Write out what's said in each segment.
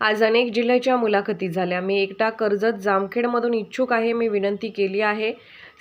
आज अनेक जिल्ह्याच्या मुलाखती झाल्या. मी एकटा कर्जत जामखेडमधून इच्छुक आहे मी विनंती केली आहे.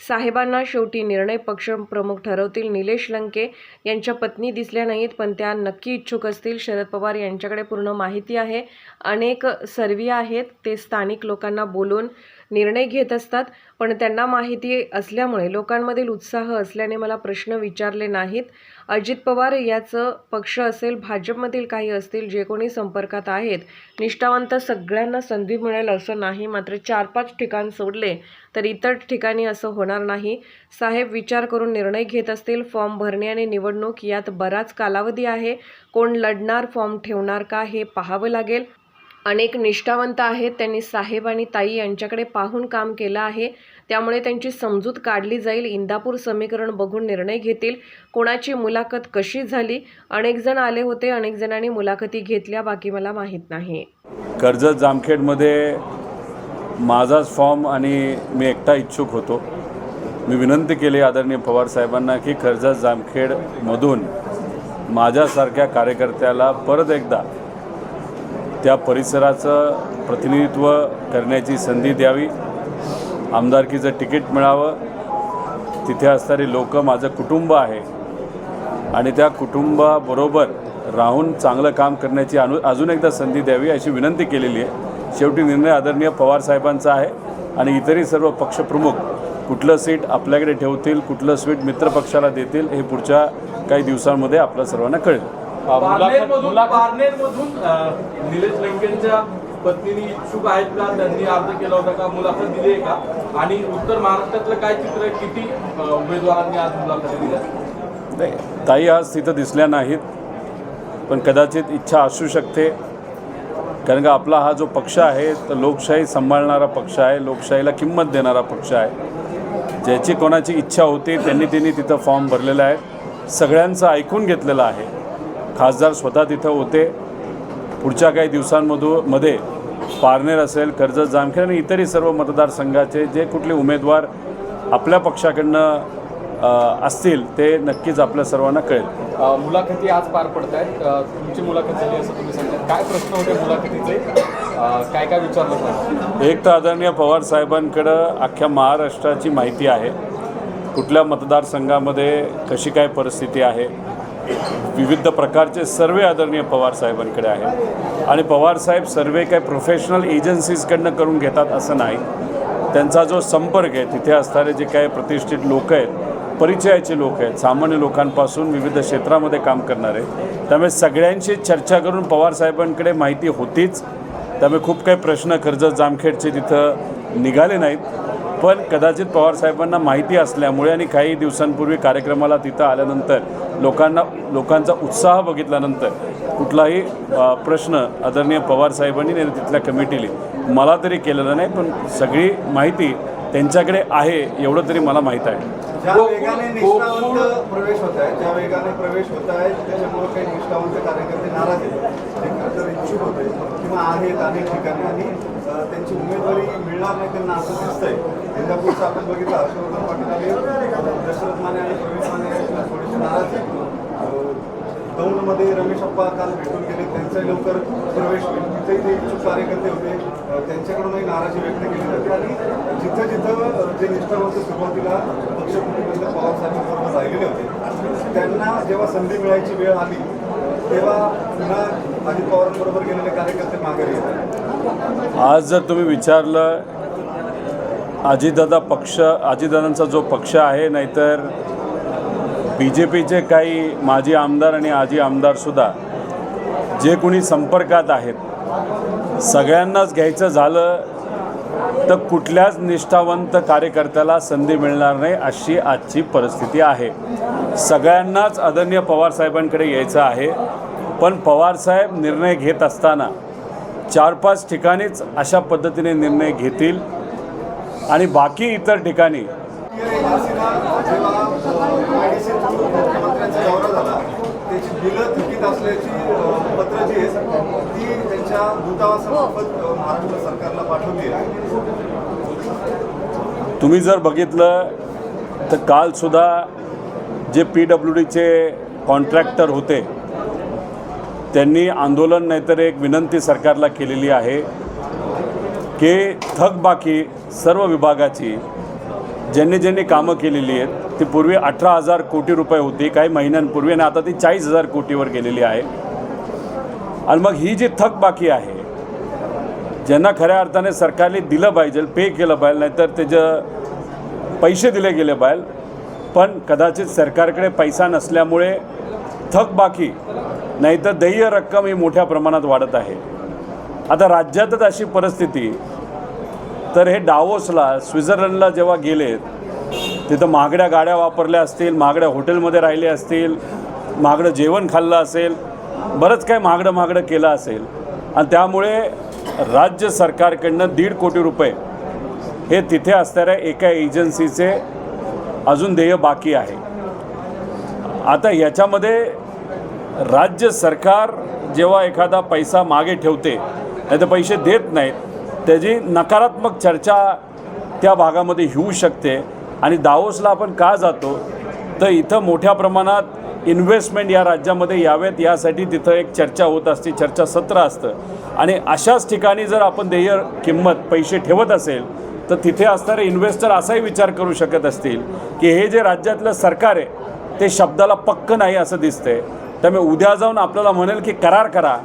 साहेबांना शेवटी निर्णय पक्ष प्रमुख ठरवतील. निलेश लंके यांच्या पत्नी दिसल्या नाहीत पण त्या नक्की इच्छुक असतील. शरद पवार यांच्याकडे पूर्ण माहिती आहे. अनेक सर्वी आहेत ते स्थानिक लोकांना बोलून निर्णय घेत असतात पण त्यांना माहिती असल्यामुळे लोकांमधील उत्साह असल्याने मला प्रश्न विचारले नाहीत. अजित पवार याचं पक्ष असेल भाजपमधील काही असतील जे कोणी संपर्कात आहेत निष्ठावंत सगळ्यांना संधी मिळेल असं नाही मात्र चार पाच ठिकाण सोडले तर इतर ठिकाणी असं होणार नाही. साहेब विचार करून निर्णय घेत असतील फॉर्म भरणे आणि निवडणूक यात बराच कालावधी आहे. कोण लढणार फॉर्म ठेवणार का हे पाहावं लागेल. अनेक निष्ठावंत आहेत. त्यांनी साहेब आणि ताई यांच्याकडे पाहून काम केलं आहे. त्यामुळे त्यांची समजूत काढली जाईल. इंदापूर समीकरण बघून निर्णय घेतील. कोणाची मुलाखत कशी झाली? अनेकजण आले होते. अनेक जणांनी मुलाखती घेतल्या. बाकी मला माहीत नाही. कर्जत जामखेडमध्ये माझाच फॉर्म आणि मी एकटा इच्छुक होतो. मी विनंती केली आदरणीय पवार साहेबांना की कर्जत जामखेडमधून माझ्यासारख्या कार्यकर्त्याला परत एकदा त्या परिसराचं प्रतिनिधित्व करण्याची संधी द्यावी. आमदारकीचं तिकीट मिळावं. तिथे असणारी लोक माझं कुटुंब आहे. आणि त्या कुटुंबाबरोबर राहून चांगलं काम करण्याची अनु अजून एकदा संधी द्यावी अशी विनंती केलेली आहे. शेवटी निर्णय आदरणीय पवार साहेबांचा आहे आणि इतरही सर्व पक्षप्रमुख कुठलं सीट आपल्याकडे ठेवतील कुठलं सीट मित्रपक्षाला देतील हे पुढच्या काही दिवसांमध्ये आपल्या सर्वांना कळेल. पारनेरमधून पारनेरमधून अ, निलेश लंकेंच्या पत्नीने इच्छुक आहेत का? त्यांनी अर्ज केला होता का? मुलाखत दिली आहे का? आणि उत्तर महाराष्ट्रातलं काय चित्र आहे? किती उमेदवारांनी आज मुलाखत दिल्या नाही ताई आज तिथं दिसल्या नाहीत पण कदाचित इच्छा असू शकते. कारण का आपला हा जो पक्ष आहे तर लोकशाही सांभाळणारा पक्ष आहे लोकशाहीला किंमत देणारा पक्ष आहे. ज्याची कोणाची इच्छा होती त्यांनी त्यांनी तिथं फॉर्म भरलेला आहे. सगळ्यांचं ऐकून घेतलेलं आहे. खासदार स्वतः तिथं होते. पुढच्या काही दिवसांमधून मध्ये पारनेर असेल कर्जत जामखेड आणि इतरही सर्व मतदारसंघाचे जे कुठले उमेदवार आपल्या पक्षाकडनं असतील ते नक्कीच आपल्या सर्वांना कळेल. मुलाखती आज पार पडत आहेत तुमची मुलाखत झाली असं तुम्ही सांगता काय प्रश्न होते मुलाखतीचे? काय काय विचारलं एक तर आदरणीय पवार साहेबांकडं अख्ख्या महाराष्ट्राची माहिती आहे. कुठल्या मतदारसंघामध्ये कशी काय परिस्थिती आहे? विविध प्रकारचे सर्वे आदरणीय पवार साहेबांकडे आहेत आणि पवार साहेब सर्वे काय प्रोफेशनल एजन्सीजकडनं करून घेतात असं नाही. त्यांचा जो संपर्क आहे तिथे असणारे जे काही प्रतिष्ठित लोक आहेत परिचयाचे लोक आहेत सामान्य लोकांपासून विविध क्षेत्रामध्ये काम करणारे त्यामुळे सगळ्यांशी चर्चा करून पवार साहेबांकडे माहिती होतीच. त्यामुळे खूप काही प्रश्न कर्जत जामखेडचे तिथं निघाले नाहीत. पण कदाचित पवारसाहेबांना माहिती असल्यामुळे आणि काही दिवसांपूर्वी कार्यक्रमाला तिथं आल्यानंतर लोकांना लोकांचा उत्साह बघितल्यानंतर कुठलाही प्रश्न आदरणीय पवारसाहेबांनी नाही तिथल्या कमिटीली. मला तरी केलेला नाही पण सगळी माहिती त्यांच्याकडे आहे एवढं तरी मला माहीत आहे. ज्या वेगाने निष्ठावंत प्रवेश होत आहे ज्या वेगाने प्रवेश होत आहे त्याच्यामुळे काही निष्ठावंत कार्यकर्ते नाराज आहेत. जे खरं तर इच्छुक होते किंवा आहेत अनेक ठिकाणी आणि त्यांची उमेदवारी मिळणार नाही त्यांना असं दिसतंय. इंदापूरचं आपण बघितलं हर्षवर्धन पाटील आले दशरथ माने आणि प्रवीण माने थोडेसे नाराज आहेत. दौंडमध्ये रमेश अप्पा काल भेटून गेले. त्यांचाही लवकर प्रवेश होईल. तिथेही ते इच्छुक कार्यकर्ते होते. त्यांच्याकडूनही नाराजी व्यक्त केली जाते. आणि जिथं जिथं जे जे निष्ठावंत सुरुवातीला पक्षप्रतिबंध पवारसाहेबांबरोबर राहिलेले होते त्यांना जेव्हा संधी मिळायची वेळ आली तेव्हा पुन्हा अजित पवारांबरोबर गेलेले कार्यकर्ते माघारी येतात. आज जर तुम्ही विचारलं अजितदादा पक्ष अजितदादांचा जो पक्ष आहे नाहीतर बी जे पीचे काही माजी आमदार आणि आजी आमदारसुद्धा जे कोणी संपर्कात आहेत सगळ्यांनाच घ्यायचं झालं तर कुठल्याच निष्ठावंत कार्यकर्त्याला संधी मिळणार नाही अशी आजची परिस्थिती आहे. सगळ्यांनाच आदरणीय पवारसाहेबांकडे यायचं आहे. पण पवारसाहेब निर्णय घेत असताना चार पाच ठिकाणीच अशा पद्धतीने निर्णय घेतील आणि बाकी इतर ठिकाणी त्याची बिलं थकीत असल्याची पत्र जी आहेत ती त्यांच्या दूतावासामार्फत महाराष्ट्र सरकारला पाठवली आहे. तुम्ही जर बघितलं तर कालसुद्धा जे पी डब्ल्यू डीचे कॉन्ट्रॅक्टर होते त्यांनी आंदोलन नाहीतर एक विनंती सरकारला केलेली आहे की थकबाकी सर्व विभागाची ज्यांनी ज्यांनी कामं केलेली आहेत ती पूर्वी अठरा हजार कोटी रुपये होती काही महिन्यांपूर्वी आणि आता ती चाळीस हजार कोटीवर गेलेली आहे. आणि मग ही जी थकबाकी आहे ज्यांना खऱ्या अर्थाने सरकारने दिलं पाहिजे पे केलं पाहिजे नाहीतर त्याचं पैसे दिले गेले पाहिजे पण कदाचित सरकारकडे पैसा नसल्यामुळे थकबाकी नाहीतर देय रक्कम ही मोठ्या प्रमाणात वाढत आहे. आता राज्यातच अशी परिस्थिती तर हे डावोसला स्वित्झर्लंडला जेव्हा गेलेत तिथं महागड्या गाड्या वापरल्या असतील महागड्या हॉटेलमध्ये राहिले असतील महागडं जेवण खाल्लं असेल बरंच काही महागडं महागडं केलं असेल. आणि त्यामुळे राज्य सरकारकडनं दीड कोटी रुपये हे तिथे असणाऱ्या एका एजन्सीचे अजून देय बाकी आहे. आता याच्यामध्ये राज्य सरकार जेव्हा एखादा पैसा मागे ठेवते नाही तर पैसे देत नाहीत त्याची नकारात्मक चर्चा त्या भागामध्ये होऊ शकते. आणि दावोसला आपण का जातो? तर इथं मोठ्या प्रमाणात इन्व्हेस्टमेंट या राज्यामध्ये यावेत. यासाठी तिथं एक चर्चा होत असते. चर्चा सत्र असतं. आणि अशाच ठिकाणी जर आपण देय किंमत पैसे ठेवत असेल तर तिथे असणारे इन्व्हेस्टर असाही विचार करू शकत असतील की हे जे राज्यातलं सरकार आहे ते शब्दाला पक्क नाही असं दिसतंय. त्यामुळे उद्या जाऊन आपल्याला म्हणेल की करार करा.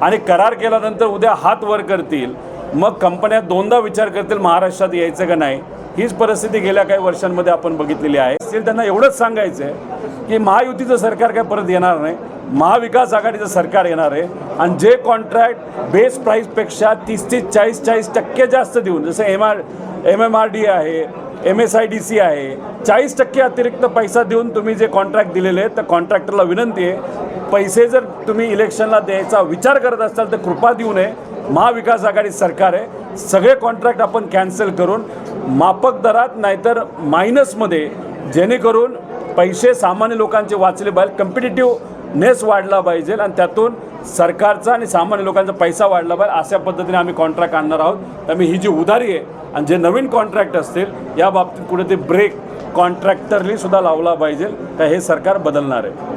आणि करार केल्यानंतर उद्या हात वर करतील. मग कंपन्या दोनदा विचार करतील महाराष्ट्रात यायचं का नाही? हीच परिस्थिती गेल्या काही वर्षांमध्ये आपण बघितलेली आहे. स्टील त्यांना एवढंच सांगायचं आहे की महायुतीचं सरकार काय परत येणार नाही. महाविकास आघाडीचं सरकार येणार आहे. आणि जे कॉन्ट्रॅक्ट बेस प्राईसपेक्षा तीस ते चाळीस चाळीस टक्के जास्त देऊन जसं M R M M R D आहे M S I D C आहे चाळीस टक्के अतिरिक्त पैसा देऊन तुम्ही जे कॉन्ट्रॅक्ट दिलेले आहेत तर कॉन्ट्रॅक्टरला विनंती आहे पैसे जर तुम्ही इलेक्शनला द्यायचा विचार करत असाल तर कृपा देऊ नये. महाविकास आघाडी सरकार आहे सगळे कॉन्ट्रॅक्ट आपण कॅन्सल करून माफक दरात नाहीतर मायनसमध्ये जेणेकरून पैसे सामान्य लोकांचे वाचले पाहिजे. कम्पिटेटिव्हनेस वाढला पाहिजे आणि त्यातून सरकारचा आणि सामान्य लोकांचा पैसा वाढला पाहिजे अशा पद्धतीने आम्ही कॉन्ट्रॅक्ट आणणार आहोत. त्यामुळे ही जी उधारी आहे आणि जे नवीन कॉन्ट्रॅक्ट असतील या बाबतीत कुठे ते ब्रेक कॉन्ट्रॅक्टरली सुद्धा लावला पाहिजे. तर हे सरकार बदलणार आहे.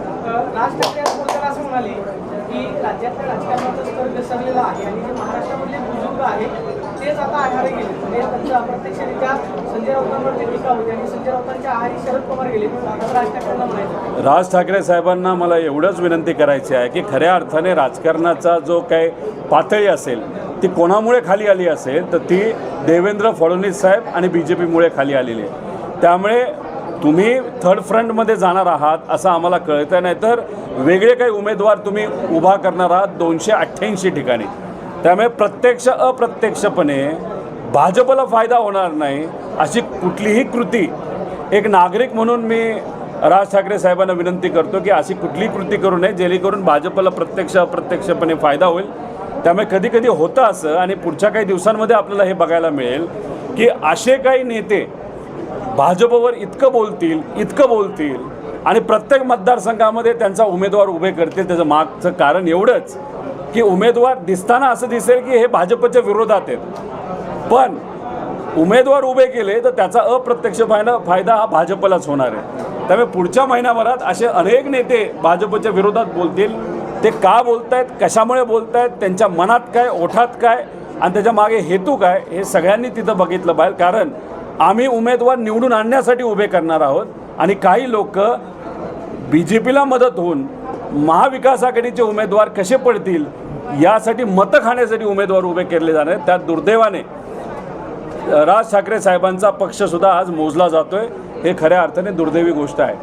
राज्यातल्या राजकारणाचा स्तर घसरलेला आहे आणि जे महाराष्ट्रामधले बुजुर्ग आहेत तेच आता आघाडी गेले. म्हणजे त्यांचं अप्रत्यक्षरित्या संजय राऊतांवरती टीका होती? आणि संजय राऊतांच्या आहारी शरद पवार गेले. राज ठाकरेंना म्हणायचं राज ठाकरे साहेबांना मला एवढंच विनंती करायची आहे की खऱ्या अर्थाने राजकारणाचा जो काही पातळी असेल ती कोणामुळे खाली आली असेल तर ती देवेंद्र फडणवीस साहेब आणि बी जे पीमुळे खाली आलेली आहे. त्यामुळे तुम्ही थर्ड फ्रंटमध्ये जाणार आहात असं आम्हाला कळतं नाही तर वेगळे काही उमेदवार तुम्ही उभा करणार आहात दोनशे अठ्ठ्याऐंशी ठिकाणी. त्यामुळे प्रत्यक्ष अप्रत्यक्षपणे भाजपला फायदा होणार नाही अशी कुठलीही कृती. एक नागरिक म्हणून मी राज ठाकरे साहेबांना विनंती करतो की अशी कुठलीही कृती करू नये जेणेकरून भाजपला प्रत्यक्ष अप्रत्यक्षपणे फायदा होईल. त्यामुळे कधी कधी होतं असं आणि पुढच्या काही दिवसांमध्ये आपल्याला हे बघायला मिळेल की असे काही नेते भाजपवर इतकं बोलतील इतकं बोलतील आणि प्रत्येक मतदारसंघामध्ये त्यांचा उमेदवार उभे करतील त्याचं मागचं कारण एवढंच की उमेदवार दिसताना असं दिसेल की हे भाजपच्या विरोधात आहेत. पण उमेदवार उभे केले तर त्याचा अप्रत्यक्ष फायदा फायदा हा भाजपलाच होणार आहे. त्यामुळे पुढच्या महिन्याभरात असे अनेक नेते भाजपच्या विरोधात बोलतील. ते का बोलतायत कशामुळे बोलतायत त्यांच्या मनात काय ओठात काय आणि त्याच्यामागे हेतू काय हे सगळ्यांनी तिथं बघितलं पाहिजे. कारण आम्ही उमेदवार निवडून आणण्यासाठी उभे करणार आहोत. आणि काही लोक बी जे पीला मदत होऊन महाविकास आघाडीचे उमेदवार कसे पडतील यासाठी मतं खाण्यासाठी उमेदवार उभे केले जाणार आहेत. त्यात दुर्दैवाने राज ठाकरे साहेबांचा पक्षसुद्धा आज मोजला जातोय. हे खऱ्या अर्थाने दुर्दैवी गोष्ट आहे.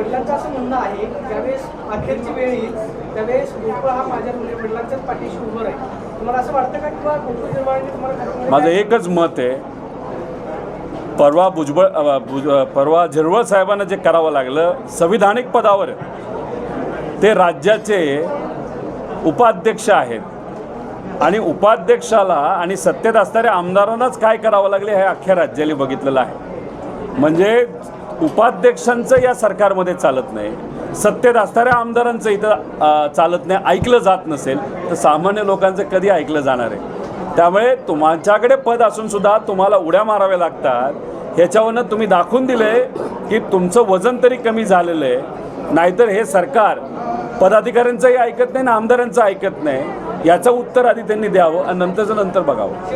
वडिलांचं असं म्हणणं आहे ज्यावेळेस अखेरची वेळ येईल त्यावेळेस गोकुळ हा माझ्या मुली- वडिलांच्याच पाठीशी उभं राहील. तुम्हाला असं वाटतं का किंवा गोकुळ निर्मळांनी तुम्हाला माझं एकच मत आहे परवा भुजबळ भुज परवा झिरवळ साहेबांना जे करावं लागलं संविधानिक पदावर ते राज्याचे उपाध्यक्ष आहेत. आणि उपाध्यक्षाला आणि सत्तेत असणाऱ्या आमदारांनाच काय करावं लागले हे अख्ख्या राज्याला बघितलेलं आहे. म्हणजे उपाध्यक्षांचं या सरकारमध्ये चालत नाही. सत्तेत असणाऱ्या आमदारांचं इथं चालत नाही ऐकलं जात नसेल तर सामान्य लोकांचं कधी ऐकलं जाणार आहे? त्यामुळे तुमच्याकडे पद असूनसुद्धा तुम्हाला उड्या माराव्या लागतात. ह्याच्यावरनं तुम्ही दाखवून दिले की तुमचं वजन तरी कमी झालेलं आहे. नाहीतर हे सरकार पदाधिकाऱ्यांचंही ऐकत नाही ना आमदारांचं ऐकत नाही. याचं उत्तर आधी त्यांनी द्यावं आणि नंतरचं नंतर बघावं.